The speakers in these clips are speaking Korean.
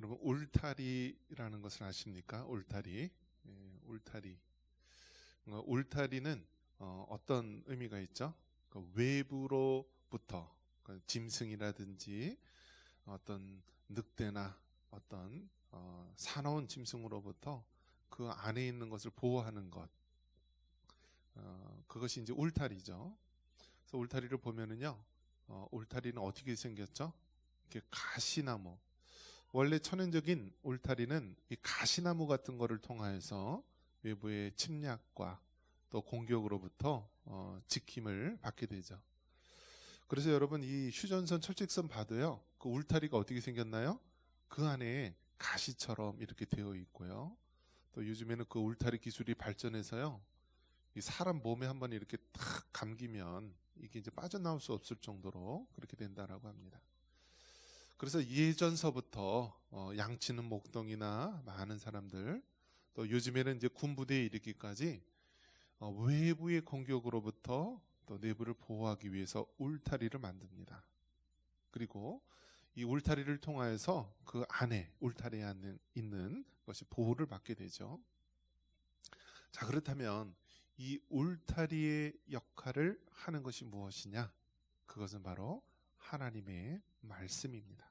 여러분 울타리라는 것을 아십니까? 울타리. 예, 울타리. 어, 울타리는 어, 어떤 의미가 있죠? 그 외부로부터 그 짐승이라든지 어떤 늑대나 어떤 어, 사나운 짐승으로부터 그 안에 있는 것을 보호하는 것. 어, 그것이 이제 울타리죠. 그래서 울타리를 보면은요, 어, 울타리는 어떻게 생겼죠? 이렇게 가시나무. 원래 천연적인 울타리는 이 가시나무 같은 거를 통하여서 외부의 침략과 또 공격으로부터 어, 지킴을 받게 되죠. 그래서 여러분 이 휴전선 철책선 봐도요, 그 울타리가 어떻게 생겼나요? 그 안에 가시처럼 이렇게 되어 있고요. 또 요즘에는 그 울타리 기술이 발전해서요, 이 사람 몸에 한번 이렇게 탁 감기면 이게 이제 빠져나올 수 없을 정도로 그렇게 된다라고 합니다. 그래서 예전서부터 어, 양치는 목동이나 많은 사람들 또 요즘에는 이제 군부대에 이르기까지 어, 외부의 공격으로부터 또 내부를 보호하기 위해서 울타리를 만듭니다. 그리고 이 울타리를 통하여서 그 안에 울타리 안에 있는 것이 보호를 받게 되죠. 자 그렇다면 이 울타리의 역할을 하는 것이 무엇이냐? 그것은 바로 하나님의 말씀입니다.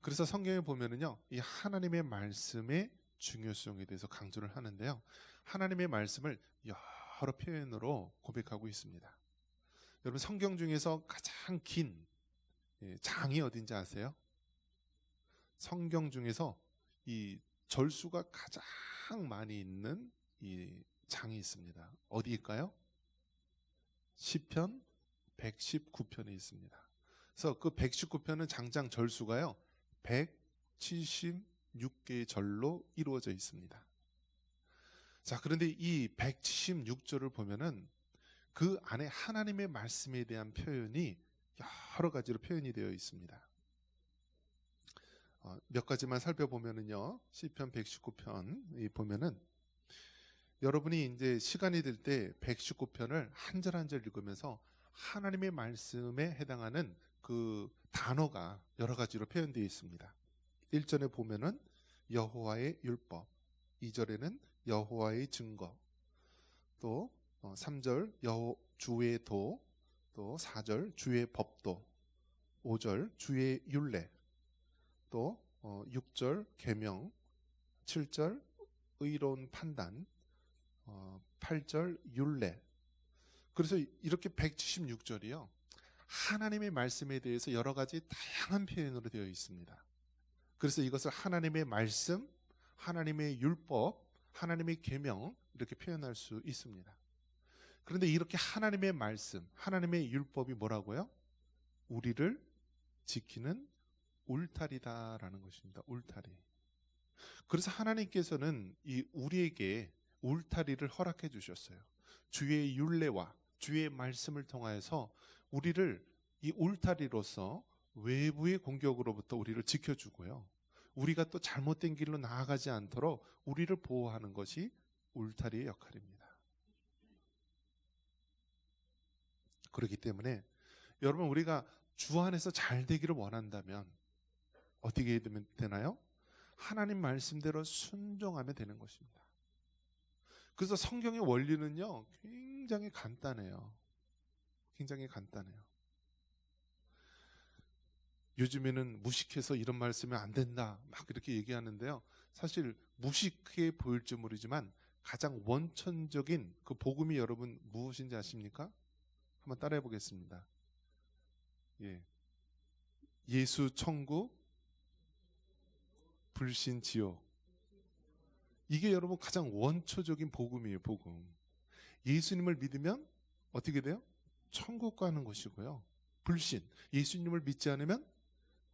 그래서 성경에 보면은요, 이 하나님의 말씀의 중요성에 대해서 강조를 하는데요. 하나님의 말씀을 여러 표현으로 고백하고 있습니다. 여러분 성경 중에서 가장 긴 예, 장이 어딘지 아세요? 성경 중에서 이 절수가 가장 많이 있는 이 장이 있습니다. 어디일까요? 시편 119편에 있습니다. 그래서 그 119편은 장장 절수가요. 176개의 절로 이루어져 있습니다. 자, 그런데 이 176절을 보면은 그 안에 하나님의 말씀에 대한 표현이 여러 가지로 표현이 되어 있습니다. 어, 몇 가지만 살펴보면은요. 시편 119편 보면은 여러분이 이제 시간이 될 때 119편을 한 절 한 절 읽으면서 하나님의 말씀에 해당하는 그 단어가 여러 가지로 표현되어 있습니다. 1절에 보면은 여호와의 율법, 2절에는 여호와의 증거, 또 3절 여호 주의 도, 또 4절 주의 법도, 5절 주의 율례, 또 6절 계명, 7절 의로운 판단, 8절 율례. 그래서 이렇게 176절이요. 하나님의 말씀에 대해서 여러 가지 다양한 표현으로 되어 있습니다. 그래서 이것을 하나님의 말씀, 하나님의 율법, 하나님의 계명 이렇게 표현할 수 있습니다. 그런데 이렇게 하나님의 말씀, 하나님의 율법이 뭐라고요? 우리를 지키는 울타리다라는 것입니다. 울타리. 그래서 하나님께서는 이 우리에게 울타리를 허락해 주셨어요. 주의 율례와 주의 말씀을 통하여서 우리를 이 울타리로서 외부의 공격으로부터 우리를 지켜주고요. 우리가 또 잘못된 길로 나아가지 않도록 우리를 보호하는 것이 울타리의 역할입니다. 그렇기 때문에 여러분 우리가 주 안에서 잘 되기를 원한다면 어떻게 되면 되나요? 하나님 말씀대로 순종하면 되는 것입니다. 그래서 성경의 원리는요, 굉장히 간단해요. 굉장히 간단해요. 요즘에는 무식해서 이런 말씀이 안 된다. 막 이렇게 얘기하는데요. 사실 무식해 보일지 모르지만 가장 원천적인 그 복음이 여러분 무엇인지 아십니까? 한번 따라해 보겠습니다. 예. 예수 천국, 불신 지옥. 이게 여러분 가장 원초적인 복음이에요, 복음. 예수님을 믿으면 어떻게 돼요? 천국 가는 것이고요. 불신. 예수님을 믿지 않으면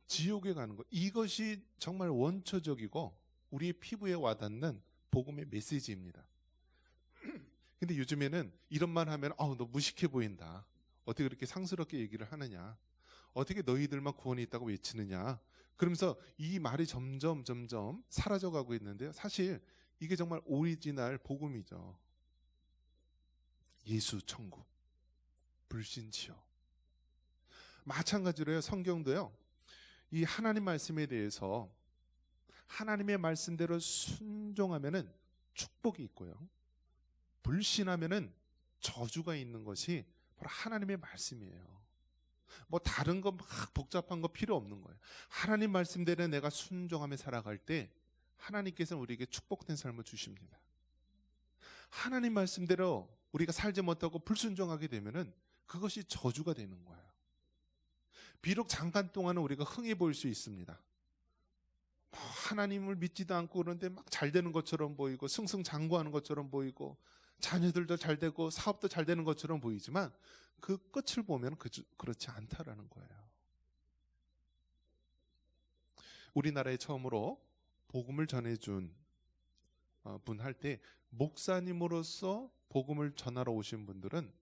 지옥에 가는 것. 이것이 정말 원초적이고 우리의 피부에 와닿는 복음의 메시지입니다. 근데 요즘에는 이런 말 하면 어, 너 무식해 보인다. 어떻게 그렇게 상스럽게 얘기를 하느냐. 어떻게 너희들만 구원이 있다고 외치느냐. 그러면서 이 말이 점점 점점 사라져 가고 있는데요. 사실 이게 정말 오리지널 복음이죠. 예수 천국, 불신 지옥. 마찬가지로요. 성경도요. 이 하나님 말씀에 대해서 하나님의 말씀대로 순종하면은 축복이 있고요. 불신하면은 저주가 있는 것이 바로 하나님의 말씀이에요. 뭐 다른 거 막 복잡한 거 필요 없는 거예요. 하나님 말씀대로 내가 순종하며 살아갈 때 하나님께서는 우리에게 축복된 삶을 주십니다. 하나님 말씀대로 우리가 살지 못하고 불순종하게 되면은 그것이 저주가 되는 거예요. 비록 잠깐 동안은 우리가 흥해 보일 수 있습니다. 뭐 하나님을 믿지도 않고 그런데 막 잘 되는 것처럼 보이고 승승장구하는 것처럼 보이고 자녀들도 잘 되고 사업도 잘 되는 것처럼 보이지만 그 끝을 보면 그, 그렇지 않다라는 거예요. 우리나라에 처음으로 복음을 전해준 어, 분할 때 목사님으로서 복음을 전하러 오신 분들은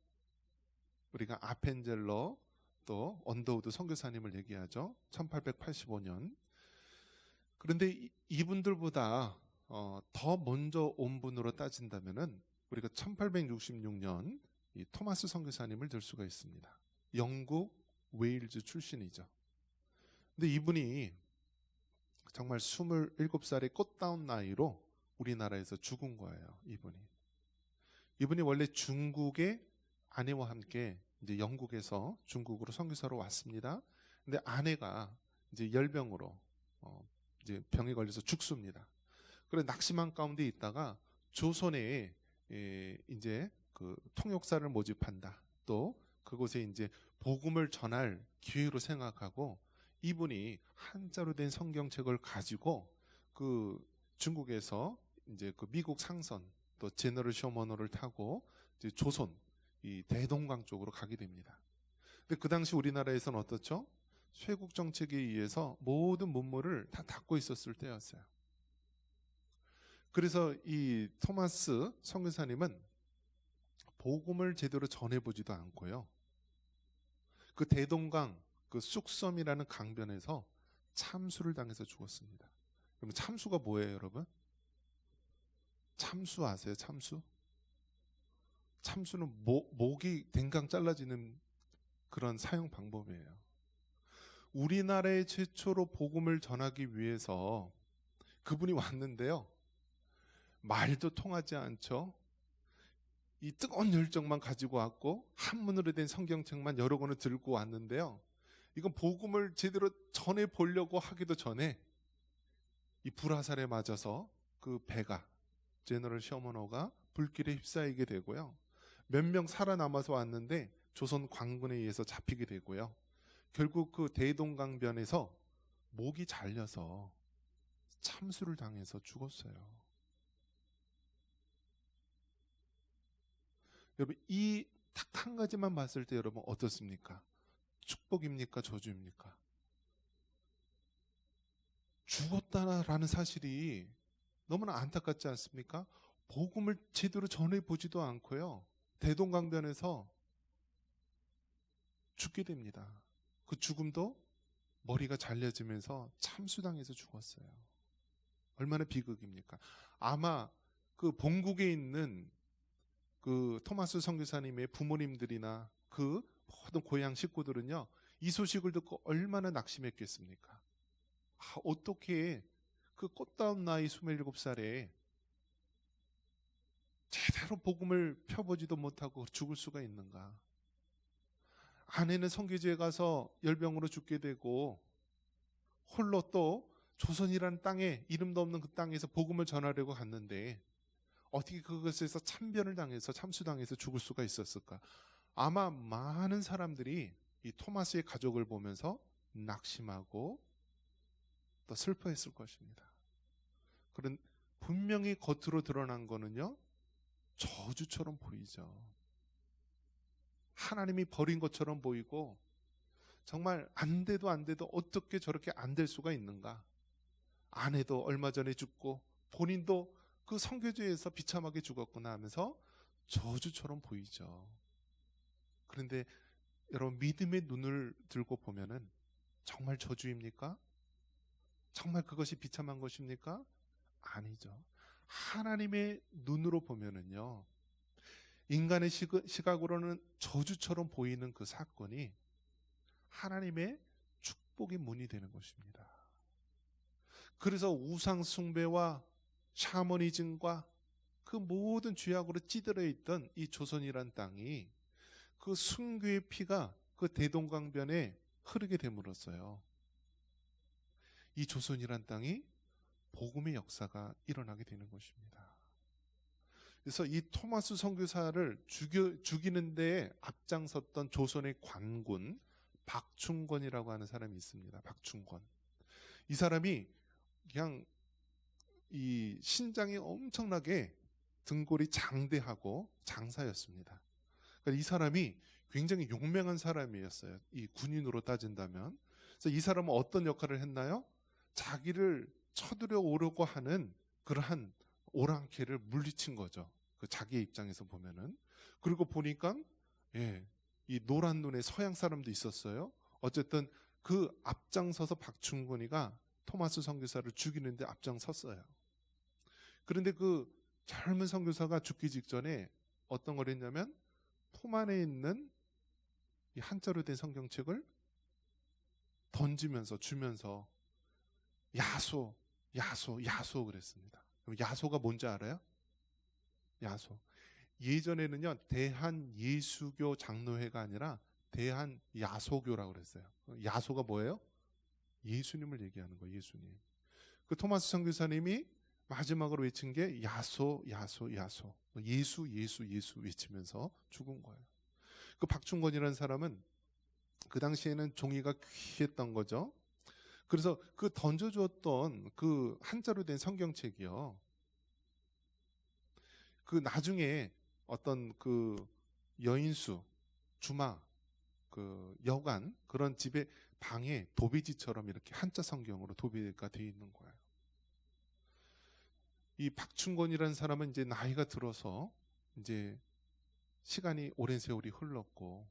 우리가 아펜젤러 또 언더우드 선교사님을 얘기하죠. 1885년. 그런데 이- 이분들보다 어, 더 먼저 온 분으로 따진다면은 우리가 1866년 이 토마스 선교사님을 들 수가 있습니다. 영국 웨일즈 출신이죠. 근데 이분이 정말 27살의 꽃다운 나이로 우리나라에서 죽은 거예요. 이분이. 이분이 원래 중국의 아내와 함께 이제 영국에서 중국으로 선교사로 왔습니다. 근데 아내가 이제 열병으로 어, 이제 병에 걸려서 죽습니다. 그래 낙심한 가운데 있다가 조선에 예, 이제 그 통역사를 모집한다. 또 그곳에 이제 복음을 전할 기회로 생각하고 이분이 한자로 된 성경책을 가지고 그 중국에서 이제 그 미국 상선 또 제너럴 쇼머너를 타고 조선 이 대동강 쪽으로 가게 됩니다. 근데 그 당시 우리나라에서는 어떻죠? 쇄국 정책에 의해서 모든 문물을 다 닫고 있었을 때였어요. 그래서 이 토마스 선교사님은 복음을 제대로 전해보지도 않고요. 그 대동강 그 쑥섬이라는 강변에서 참수를 당해서 죽었습니다. 그러면 참수가 뭐예요, 여러분? 참수 아세요? 참수? 참수는 목, 목이 댕강 잘라지는 그런 사용 방법이에요. 우리나라에 최초로 복음을 전하기 위해서 그분이 왔는데요. 말도 통하지 않죠. 이 뜨거운 열정만 가지고 왔고 한문으로 된 성경책만 여러 권을 들고 왔는데요. 이건 복음을 제대로 전해 보려고 하기도 전에 이 불화살에 맞아서 그 배가 제너럴 셔머너가 불길에 휩싸이게 되고요. 몇 명 살아남아서 왔는데 조선 관군에 의해서 잡히게 되고요. 결국 그 대동강변에서 목이 잘려서 참수를 당해서 죽었어요. 여러분 이 딱 한 가지만 봤을 때 여러분 어떻습니까? 축복입니까? 저주입니까? 죽었다라는 사실이 너무나 안타깝지 않습니까? 복음을 제대로 전해 보지도 않고요. 대동강변에서 죽게 됩니다. 그 죽음도 머리가 잘려지면서 참수당해서 죽었어요. 얼마나 비극입니까? 아마 그 본국에 있는 그 토마스 선교사님의 부모님들이나 그 모든 고향 식구들은요, 이 소식을 듣고 얼마나 낙심했겠습니까? 아, 어떻게 그 꽃다운 나이 27살에 제대로 복음을 펴보지도 못하고 죽을 수가 있는가? 아내는 성교지에 가서 열병으로 죽게 되고 홀로 또 조선이라는 땅에 이름도 없는 그 땅에서 복음을 전하려고 갔는데 어떻게 그것에서 참변을 당해서 참수당해서 죽을 수가 있었을까? 아마 많은 사람들이 이 토마스의 가족을 보면서 낙심하고 또 슬퍼했을 것입니다. 그런 분명히 겉으로 드러난 거는요 저주처럼 보이죠. 하나님이 버린 것처럼 보이고 정말 안 돼도 안 돼도 어떻게 저렇게 안 될 수가 있는가? 아내도 얼마 전에 죽고 본인도 그 성교제에서 비참하게 죽었구나 하면서 저주처럼 보이죠. 그런데 여러분 믿음의 눈을 들고 보면은 정말 저주입니까? 정말 그것이 비참한 것입니까? 아니죠. 하나님의 눈으로 보면은요. 인간의 시각으로는 저주처럼 보이는 그 사건이 하나님의 축복의 문이 되는 것입니다. 그래서 우상 숭배와 샤머니즘과 그 모든 죄악으로 찌들어 있던 이 조선이란 땅이 그 순교의 피가 그 대동강변에 흐르게 됨으로써요. 이 조선이란 땅이 복음의 역사가 일어나게 되는 것입니다. 그래서 이 토마스 선교사를 죽여, 죽이는 데 앞장섰던 조선의 관군 박충권이라고 하는 사람이 있습니다. 박충권. 이 사람이 그냥 이 신장이 엄청나게 등골이 장대하고 장사였습니다. 그러니까 이 사람이 굉장히 용맹한 사람이었어요. 이 군인으로 따진다면. 그래서 이 사람은 어떤 역할을 했나요? 자기를 쳐들여 오려고 하는 그러한 오랑캐를 물리친 거죠. 그 자기의 입장에서 보면은. 그리고 보니까 예, 이 노란 눈의 서양 사람도 있었어요. 어쨌든 그 앞장서서 박충권이가 토마스 선교사를 죽이는데 앞장섰어요. 그런데 그 젊은 선교사가 죽기 직전에 어떤 걸 했냐면 품 안에 있는 이 한자로 된 성경책을 던지면서 주면서 야소, 야소, 야소 그랬습니다. 야소가 뭔지 알아요? 야소. 예전에는요 대한 예수교 장로회가 아니라 대한 야소교라고 그랬어요. 야소가 뭐예요? 예수님을 얘기하는 거예요. 예수님. 그 토마스 선교사님이 마지막으로 외친 게 야소, 야소, 야소. 예수, 예수, 예수 외치면서 죽은 거예요. 그 박충건이라는 사람은 그 당시에는 종이가 귀했던 거죠. 그래서 그 던져주었던 그 한자로 된 성경책이요. 그 나중에 어떤 그 여인수, 주마, 그 여관 그런 집에 방에 도배지처럼 이렇게 한자 성경으로 도배가 되어 있는 거예요. 이 박충건이라는 사람은 이제 나이가 들어서 이제 시간이 오랜 세월이 흘렀고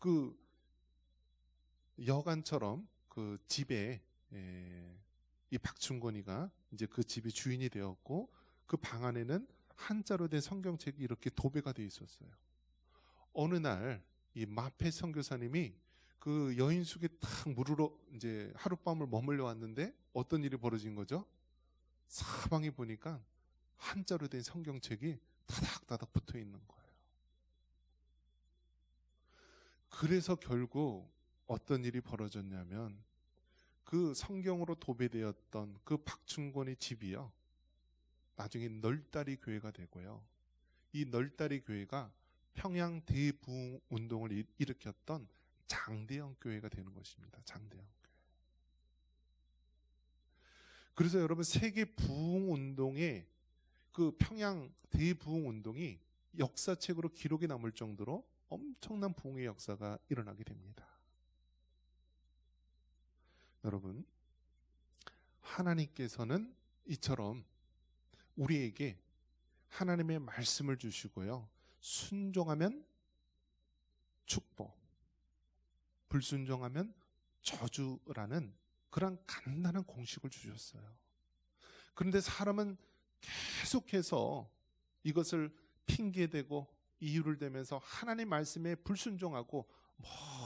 그 여관처럼 그 집에 에, 이 박충건이가 이제 그 집의 주인이 되었고 그 방 안에는 한자로 된 성경책이 이렇게 도배가 되어 있었어요. 어느 날 이 마페 선교사님이 그 여인숙에 탁 물으러 이제 하룻밤을 머물러 왔는데 어떤 일이 벌어진 거죠? 사방에 보니까 한자로 된 성경책이 다닥다닥 붙어 있는 거예요. 그래서 결국 어떤 일이 벌어졌냐면 그 성경으로 도배되었던 그 박충권의 집이요. 나중에 널다리 교회가 되고요. 이 널다리 교회가 평양 대부흥 운동을 일으켰던 장대영 교회가 되는 것입니다. 교회. 그래서 여러분 세계 부흥 운동의 그 평양 대부흥 운동이 역사책으로 기록에 남을 정도로 엄청난 부흥의 역사가 일어나게 됩니다. 여러분, 하나님께서는 이처럼 우리에게 하나님의 말씀을 주시고요. 순종하면 축복, 불순종하면 저주라는 그런 간단한 공식을 주셨어요. 그런데 사람은 계속해서 이것을 핑계대고 이유를 대면서 하나님 말씀에 불순종하고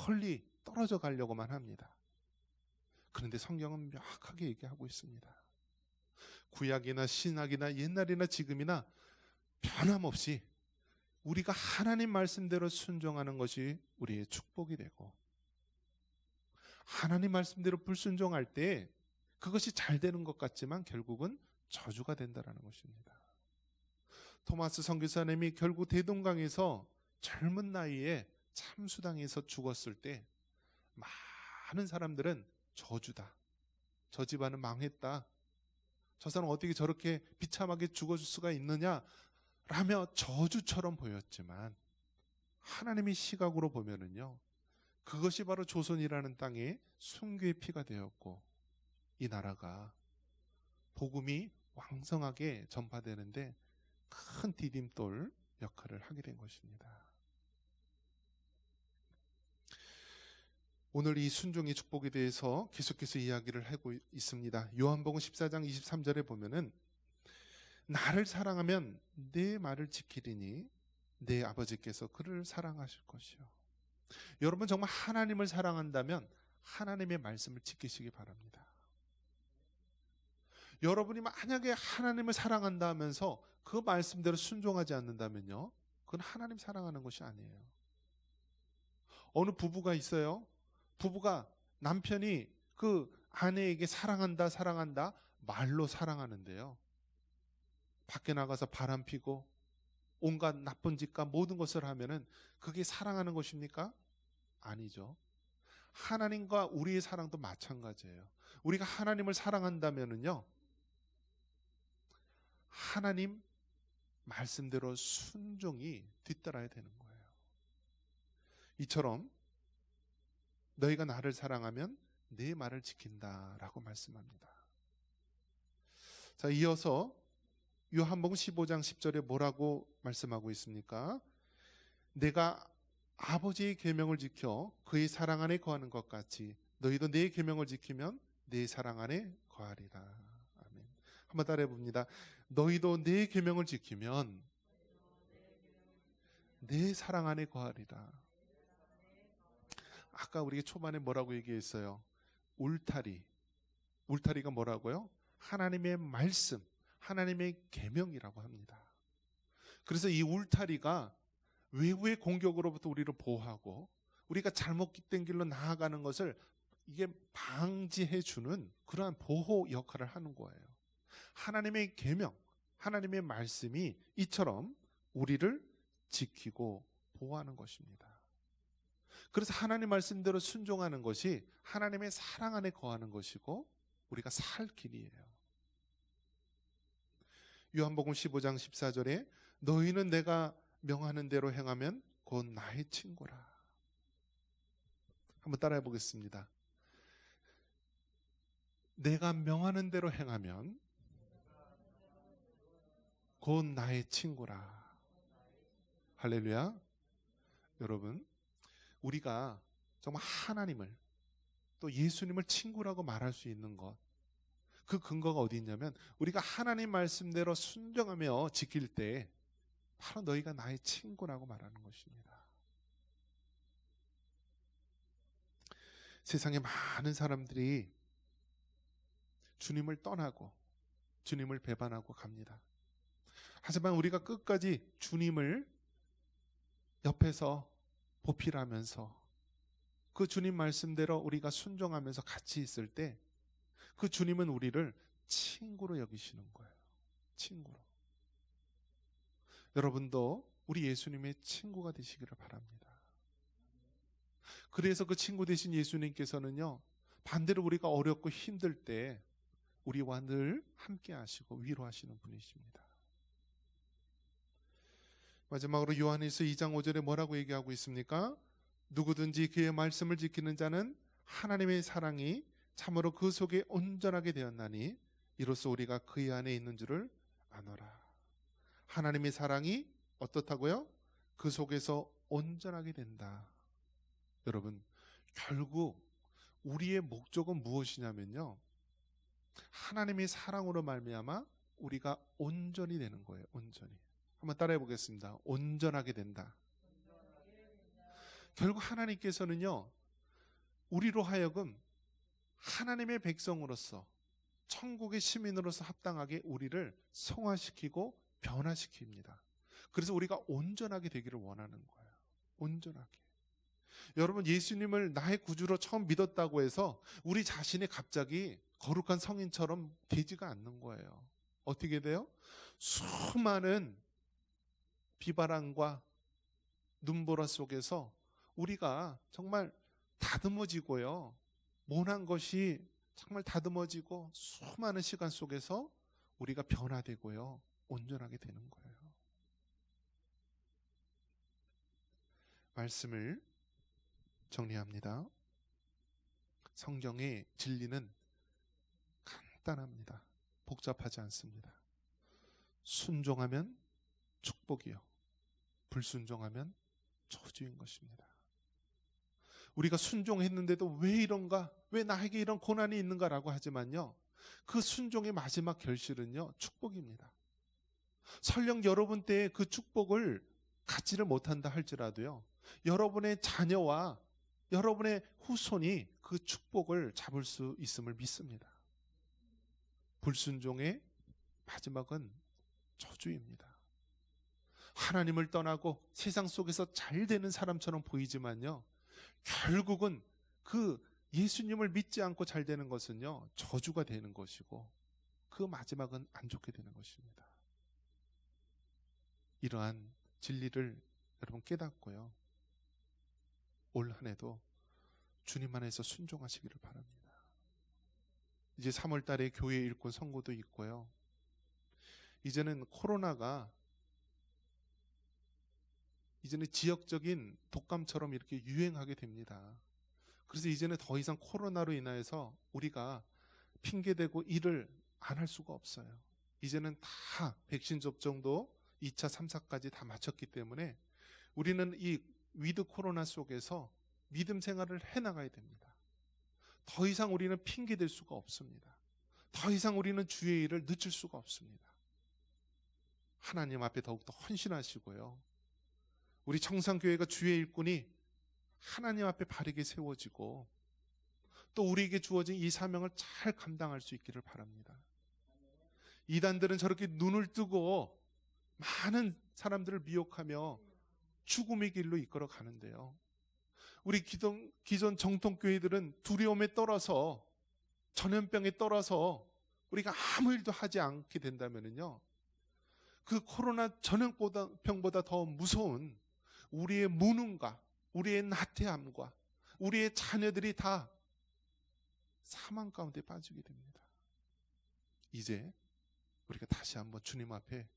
멀리 떨어져 가려고만 합니다. 그런데 성경은 명확하게 얘기하고 있습니다. 구약이나 신학이나 옛날이나 지금이나 변함없이 우리가 하나님 말씀대로 순종하는 것이 우리의 축복이 되고 하나님 말씀대로 불순종할 때 그것이 잘 되는 것 같지만 결국은 저주가 된다라는 것입니다. 토마스 선교사님이 결국 대동강에서 젊은 나이에 참수당해서 죽었을 때 많은 사람들은 저주다. 저 집안은 망했다. 저 사람 어떻게 저렇게 비참하게 죽어줄 수가 있느냐? 라며 저주처럼 보였지만 하나님의 시각으로 보면은요. 그것이 바로 조선이라는 땅에 순교의 피가 되었고 이 나라가 복음이 왕성하게 전파되는데 큰 디딤돌 역할을 하게 된 것입니다. 오늘 이 순종의 축복에 대해서 계속해서 이야기를 하고 있습니다. 요한복음 14장 23절에 보면은 나를 사랑하면 내 말을 지키리니 내 아버지께서 그를 사랑하실 것이요. 여러분 정말 하나님을 사랑한다면 하나님의 말씀을 지키시기 바랍니다. 여러분이 만약에 하나님을 사랑한다 하면서 그 말씀대로 순종하지 않는다면요. 그건 하나님 사랑하는 것이 아니에요. 어느 부부가 있어요. 부부가 남편이 그 아내에게 사랑한다, 사랑한다, 말로 사랑하는데요. 밖에 나가서 바람 피고 온갖 나쁜 짓과 모든 것을 하면은 그게 사랑하는 것입니까? 아니죠. 하나님과 우리의 사랑도 마찬가지예요. 우리가 하나님을 사랑한다면은요. 하나님 말씀대로 순종이 뒤따라야 되는 거예요. 이처럼 너희가 나를 사랑하면 내 말을 지킨다라고 말씀합니다. 자, 이어서 요한복음 15장 10절에 뭐라고 말씀하고 있습니까? 내가 아버지의 계명을 지켜 그의 사랑 안에 거하는 것 같이 너희도 내 계명을 지키면 내 사랑 안에 거하리라. 아멘. 한번 따라해 봅니다. 너희도 내 계명을 지키면 내 사랑 안에 거하리라. 아까 우리가 초반에 뭐라고 얘기했어요? 울타리. 울타리가 뭐라고요? 하나님의 말씀, 하나님의 계명이라고 합니다. 그래서 이 울타리가 외부의 공격으로부터 우리를 보호하고 우리가 잘못된 길로 나아가는 것을 이게 방지해 주는 그러한 보호 역할을 하는 거예요. 하나님의 계명, 하나님의 말씀이 이처럼 우리를 지키고 보호하는 것입니다. 그래서 하나님 말씀대로 순종하는 것이 하나님의 사랑 안에 거하는 것이고 우리가 살 길이에요. 요한복음 15장 14절에 너희는 내가 명하는 대로 행하면 곧 나의 친구라. 한번 따라해 보겠습니다. 내가 명하는 대로 행하면 곧 나의 친구라. 할렐루야. 여러분, 우리가 정말 하나님을 또 예수님을 친구라고 말할 수 있는 것. 그 근거가 어디 있냐면 우리가 하나님 말씀대로 순종하며 지킬 때 바로 너희가 나의 친구라고 말하는 것입니다. 세상에 많은 사람들이 주님을 떠나고 주님을 배반하고 갑니다. 하지만 우리가 끝까지 주님을 옆에서 보필하면서 그 주님 말씀대로 우리가 순종하면서 같이 있을 때 그 주님은 우리를 친구로 여기시는 거예요. 친구로. 여러분도 우리 예수님의 친구가 되시기를 바랍니다. 그래서 그 친구 되신 예수님께서는요, 반대로 우리가 어렵고 힘들 때 우리와 늘 함께 하시고 위로하시는 분이십니다. 마지막으로 요한일서 2장 5절에 뭐라고 얘기하고 있습니까? 누구든지 그의 말씀을 지키는 자는 하나님의 사랑이 참으로 그 속에 온전하게 되었나니 이로써 우리가 그의 안에 있는 줄을 아노라. 하나님의 사랑이 어떻다고요? 그 속에서 온전하게 된다. 여러분, 결국 우리의 목적은 무엇이냐면요. 하나님의 사랑으로 말미암아 우리가 온전히 되는 거예요. 온전히. 한번 따라해 보겠습니다. 온전하게 된다. 결국 하나님께서는요. 우리로 하여금 하나님의 백성으로서 천국의 시민으로서 합당하게 우리를 성화시키고 변화시킵니다. 그래서 우리가 온전하게 되기를 원하는 거예요. 온전하게. 여러분 예수님을 나의 구주로 처음 믿었다고 해서 우리 자신이 갑자기 거룩한 성인처럼 되지가 않는 거예요. 어떻게 돼요? 수많은 비바람과 눈보라 속에서 우리가 정말 다듬어지고요. 모난 것이 정말 다듬어지고 수많은 시간 속에서 우리가 변화되고요. 온전하게 되는 거예요. 말씀을 정리합니다. 성경의 진리는 간단합니다. 복잡하지 않습니다. 순종하면 축복이요. 불순종하면 저주인 것입니다. 우리가 순종했는데도 왜 이런가? 왜 나에게 이런 고난이 있는가라고 하지만요. 그 순종의 마지막 결실은요. 축복입니다. 설령 여러분 때에 그 축복을 갖지를 못한다 할지라도요. 여러분의 자녀와 여러분의 후손이 그 축복을 잡을 수 있음을 믿습니다. 불순종의 마지막은 저주입니다. 하나님을 떠나고 세상 속에서 잘 되는 사람처럼 보이지만요. 결국은 그 예수님을 믿지 않고 잘 되는 것은요. 저주가 되는 것이고 그 마지막은 안 좋게 되는 것입니다. 이러한 진리를 여러분 깨닫고요. 올 한 해도 주님 안에서 순종하시기를 바랍니다. 이제 3월 달에 교회 일꾼 선고도 있고요. 이제는 코로나가 이제는 지역적인 독감처럼 이렇게 유행하게 됩니다. 그래서 이제는 더 이상 코로나로 인하여서 우리가 핑계대고 일을 안 할 수가 없어요. 이제는 다 백신 접종도 2차, 3차까지 다 마쳤기 때문에 우리는 이 위드 코로나 속에서 믿음 생활을 해 나가야 됩니다. 더 이상 우리는 핑계댈 수가 없습니다. 더 이상 우리는 주의 일을 늦출 수가 없습니다. 하나님 앞에 더욱더 헌신하시고요. 우리 청산교회가 주의 일꾼이 하나님 앞에 바르게 세워지고 또 우리에게 주어진 이 사명을 잘 감당할 수 있기를 바랍니다. 이단들은 저렇게 눈을 뜨고 많은 사람들을 미혹하며 죽음의 길로 이끌어 가는데요. 우리 기존, 기존 정통교회들은 두려움에 떨어서 전염병에 떨어서 우리가 아무 일도 하지 않게 된다면요. 그 코로나 전염병보다 더 무서운 우리의 무능과 우리의 나태함과 우리의 자녀들이 다 사망 가운데 빠지게 됩니다. 이제 우리가 다시 한번 주님 앞에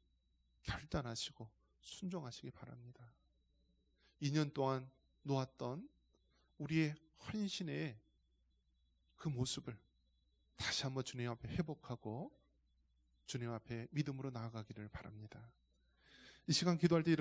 결단하시고 순종하시기 바랍니다. 2년 동안 놓았던 우리의 헌신의 그 모습을 다시 한번 주님 앞에 회복하고 주님 앞에 믿음으로 나아가기를 바랍니다. 이 시간 기도할 때